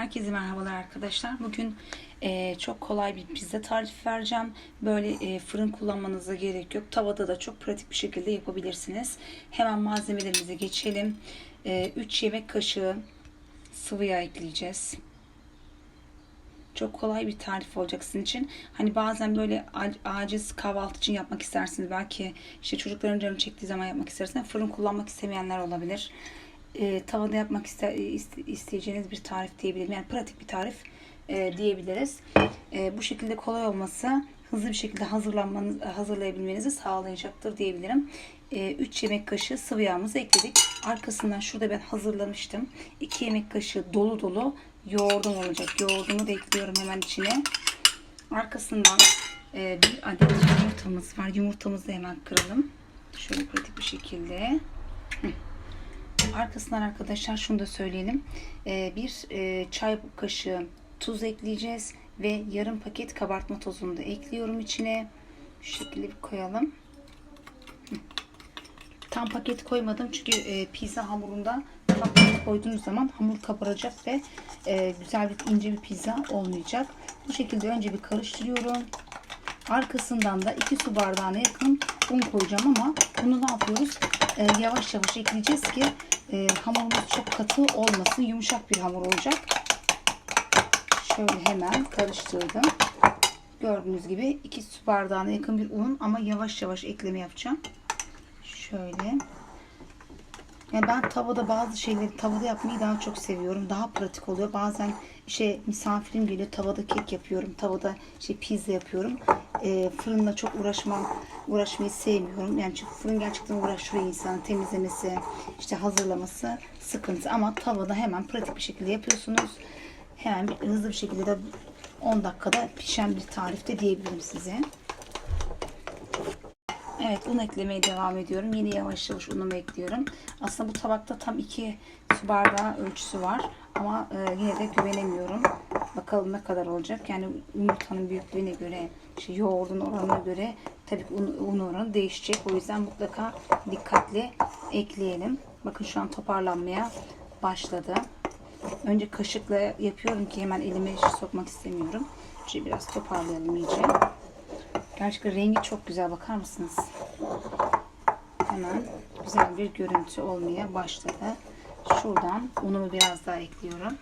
Herkese merhabalar arkadaşlar. Bugün e, çok kolay bir pizza tarifi vereceğim. Böyle e, fırın kullanmanıza gerek yok. Tavada da çok pratik bir şekilde yapabilirsiniz. Hemen malzemelerimize geçelim. E, 3 yemek kaşığı sıvı yağ ekleyeceğiz. Çok kolay bir tarif olacak sizin için. Hani bazen böyle aciz kahvaltı için yapmak istersiniz. Belki işte çocukların canı çektiği zaman yapmak istersiniz. Fırın kullanmak istemeyenler olabilir. E, tavada yapmak iste, iste- isteyeceğiniz bir tarif diyebilirim. Yani pratik bir tarif e, diyebiliriz. E, bu şekilde kolay olması hızlı bir şekilde hazırlanmanız, hazırlayabilmenizi sağlayacaktır diyebilirim. 3 yemek kaşığı sıvı yağımızı ekledik. Arkasından şurada ben hazırlamıştım. 2 yemek kaşığı dolu dolu yoğurdum olacak. Yoğurdumu da ekliyorum hemen içine. Arkasından e, bir adet yumurtamız var. Yumurtamızı hemen kıralım. Şöyle pratik bir şekilde. Hı. Arkasından arkadaşlar şunu da söyleyelim. Ee, bir e, çay kaşığı tuz ekleyeceğiz ve yarım paket kabartma tozunu da ekliyorum içine. Şu şekilde bir koyalım. Tam paket koymadım çünkü e, pizza hamurunda tam paket koyduğunuz zaman hamur kabaracak ve e, güzel bir ince bir pizza olmayacak. Bu şekilde önce bir karıştırıyorum. Arkasından da 2 su bardağına yakın un koyacağım ama bunu ne yapıyoruz? Ee, yavaş yavaş ekleyeceğiz ki e, hamurumuz çok katı olmasın. Yumuşak bir hamur olacak. Şöyle hemen karıştırdım. Gördüğünüz gibi 2 su bardağına yakın bir un ama yavaş yavaş ekleme yapacağım. Şöyle. Yani ben tavada bazı şeyleri tavada yapmayı daha çok seviyorum. Daha pratik oluyor. Bazen şey misafirim geliyor tavada kek yapıyorum. Tavada şey pizza yapıyorum. Ee, fırınla çok uğraşmam, uğraşmayı sevmiyorum. Yani çünkü fırın gerçekten uğraştırıyor insanı temizlemesi, işte hazırlaması sıkıntı. Ama tavada hemen pratik bir şekilde yapıyorsunuz. Hemen bir, hızlı bir şekilde de 10 dakikada pişen bir tarifte diyebilirim size. Evet un eklemeye devam ediyorum. Yine yavaş yavaş unumu ekliyorum. Aslında bu tabakta tam 2 su bardağı ölçüsü var. Ama e, yine de güvenemiyorum. Bakalım ne kadar olacak. Yani yumurtanın büyüklüğüne göre, işte yoğurdun oranına göre tabii ki un, un oranı değişecek. O yüzden mutlaka dikkatli ekleyelim. Bakın şu an toparlanmaya başladı. Önce kaşıkla yapıyorum ki hemen elime sokmak istemiyorum. Şöyle biraz toparlayalım iyice. Gerçekten rengi çok güzel bakar mısınız? Hemen güzel bir görüntü olmaya başladı. Şuradan unumu biraz daha ekliyorum.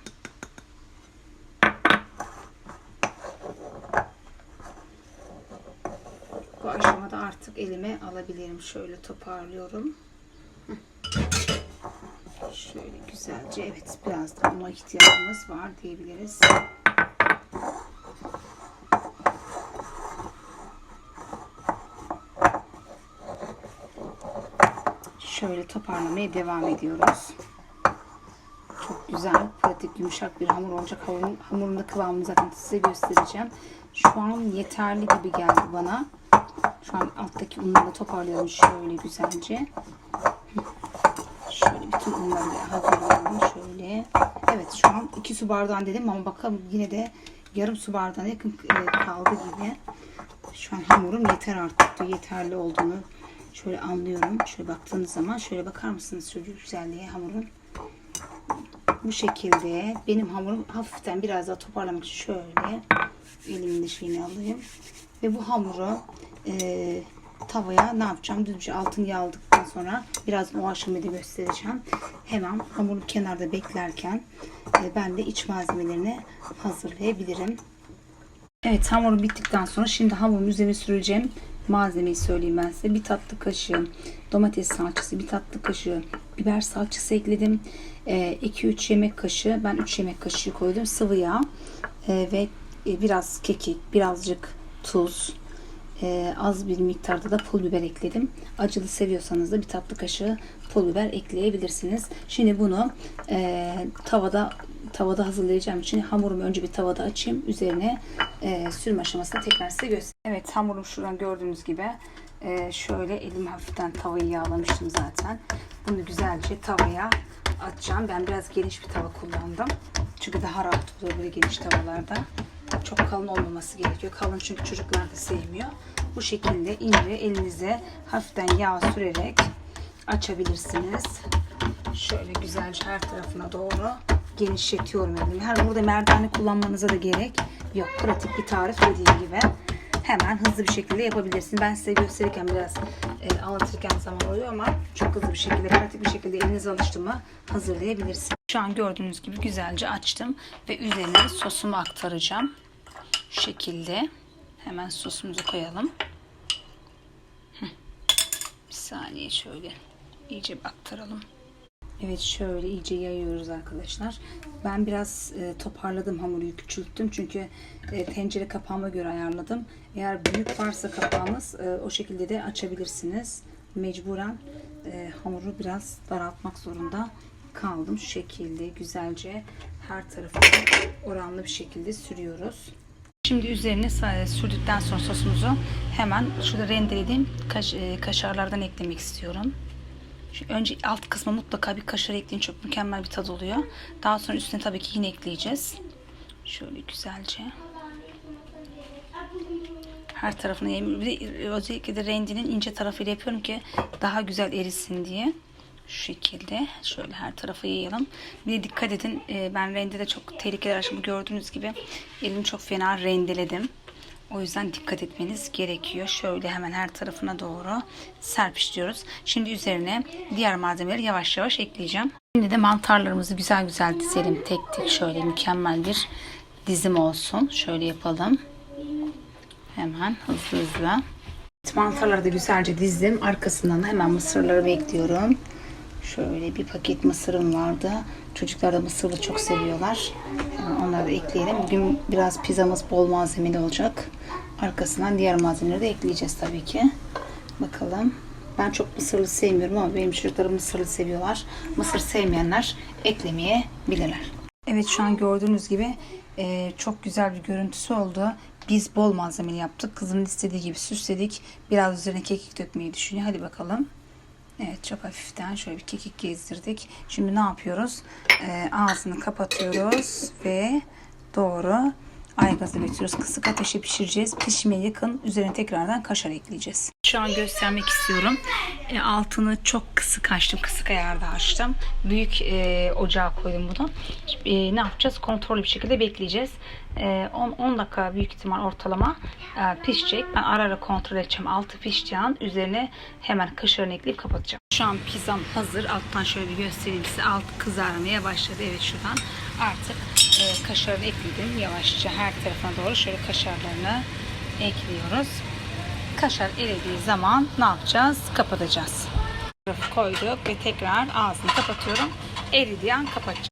Aşamada artık elime alabilirim. Şöyle toparlıyorum. Şöyle güzelce evet biraz da una ihtiyacımız var diyebiliriz. Şöyle toparlamaya devam ediyoruz. Çok güzel, pratik, yumuşak bir hamur olacak. Hamurun, hamurun da kıvamını zaten size göstereceğim. Şu an yeterli gibi geldi bana. Şu an alttaki unları da toparlayalım şöyle güzelce. Şöyle bütün unları da hazırlayalım şöyle. Evet şu an 2 su bardağın dedim ama bakalım yine de yarım su bardağına yakın e, kaldı gibi. Şu an hamurum yeter artık. Yeterli olduğunu şöyle anlıyorum. Şöyle baktığınız zaman şöyle bakar mısınız şu güzelliğe hamurun. Bu şekilde benim hamurum hafiften biraz daha toparlamak için şöyle elimin dışını alayım. Ve bu hamuru e, tavaya ne yapacağım? Düz bir altını yağladıktan sonra birazdan o aşamayı da göstereceğim. Hemen hamuru kenarda beklerken e, ben de iç malzemelerini hazırlayabilirim. Evet hamurum bittikten sonra şimdi hamurun üzerine süreceğim malzemeyi söyleyeyim ben size. Bir tatlı kaşığı domates salçası, bir tatlı kaşığı biber salçası ekledim. 2-3 yemek kaşığı, ben 3 yemek kaşığı koydum sıvı yağ e, ve e, biraz kekik, birazcık tuz, e, az bir miktarda da pul biber ekledim. Acılı seviyorsanız da bir tatlı kaşığı pul biber ekleyebilirsiniz. Şimdi bunu e, tavada tavada hazırlayacağım için hamurumu önce bir tavada açayım. Üzerine e, sürme aşamasında tekrar size göstereyim. Evet hamurum şuradan gördüğünüz gibi e, şöyle elim hafiften tavayı yağlamıştım zaten. Bunu güzelce tavaya atacağım. Ben biraz geniş bir tava kullandım. Çünkü daha rahat oluyor böyle geniş tavalarda. Çok kalın olmaması gerekiyor. Kalın çünkü çocuklar da sevmiyor. Bu şekilde ince elinize hafiften yağ sürerek açabilirsiniz. Şöyle güzelce her tarafına doğru genişletiyorum elimi. Her burada merdane kullanmanıza da gerek yok. Pratik bir tarif dediğim gibi. Hemen hızlı bir şekilde yapabilirsiniz. Ben size gösterirken biraz e, anlatırken zaman oluyor ama çok hızlı bir şekilde, pratik bir şekilde eliniz alıştı mı hazırlayabilirsiniz. Şu an gördüğünüz gibi güzelce açtım ve üzerine sosumu aktaracağım. Şu şekilde. Hemen sosumuzu koyalım. Bir saniye şöyle iyice aktaralım. Evet şöyle iyice yayıyoruz arkadaşlar. Ben biraz e, toparladım hamuru küçülttüm çünkü e, tencere kapağıma göre ayarladım. Eğer büyük varsa kapağınız e, o şekilde de açabilirsiniz. Mecburen e, hamuru biraz daraltmak zorunda kaldım. Şu şekilde güzelce her tarafına oranlı bir şekilde sürüyoruz. Şimdi üzerine sürdükten sonra sosumuzu hemen şurada rendelediğim kaş, e, kaşarlardan eklemek istiyorum. Şimdi önce alt kısma mutlaka bir kaşar ekleyin. Çok mükemmel bir tadı oluyor. Daha sonra üstüne tabii ki yine ekleyeceğiz. Şöyle güzelce. Her tarafını özellikle de rendinin ince tarafıyla yapıyorum ki daha güzel erisin diye. Şu şekilde şöyle her tarafı yayalım. Bir de dikkat edin e, ben rendede çok tehlikeli aşımı gördüğünüz gibi elimi çok fena rendeledim. O yüzden dikkat etmeniz gerekiyor. Şöyle hemen her tarafına doğru serpiştiriyoruz. Şimdi üzerine diğer malzemeleri yavaş yavaş ekleyeceğim. Şimdi de mantarlarımızı güzel güzel dizelim. Tek tek şöyle mükemmel bir dizim olsun. Şöyle yapalım. Hemen hızlı hızlı. Mantarları da güzelce dizdim. Arkasından da hemen mısırlarımı ekliyorum. Şöyle bir paket mısırım vardı. Çocuklar da mısırlı çok seviyorlar. Hemen onları da ekleyelim. Bugün biraz pizzamız bol malzemeli olacak. Arkasından diğer malzemeleri de ekleyeceğiz tabii ki. Bakalım. Ben çok mısırlı sevmiyorum ama benim çocuklarım mısırlı seviyorlar. Mısır sevmeyenler eklemeyebilirler. Evet şu an gördüğünüz gibi e, çok güzel bir görüntüsü oldu. Biz bol malzemeli yaptık. Kızımın istediği gibi süsledik. Biraz üzerine kekik dökmeyi düşünüyor. Hadi bakalım. Evet çok hafiften şöyle bir kekik gezdirdik. Şimdi ne yapıyoruz? Ee, ağzını kapatıyoruz ve doğru aygazı bekliyoruz. Kısık ateşe pişireceğiz. Pişmeye yakın üzerine tekrardan kaşar ekleyeceğiz. Şu an göstermek istiyorum. E, altını çok kısık açtım. Kısık ayarda açtım. Büyük e, ocağa koydum bunu. E, ne yapacağız? Kontrollü bir şekilde bekleyeceğiz. E, 10, 10 dakika büyük ihtimal ortalama e, pişecek. Ben ara ara kontrol edeceğim. Altı piştiği an üzerine hemen kaşarını ekleyip kapatacağım. Şu an pizzam hazır. Alttan şöyle bir göstereyim size. Alt kızarmaya başladı. Evet şuradan artık e, kaşarını ekledim. Yavaşça her tarafına doğru şöyle kaşarlarını ekliyoruz. Kaşar erediği zaman ne yapacağız? Kapatacağız. Koyduk ve tekrar ağzını kapatıyorum. Eridiği an kapatacağım.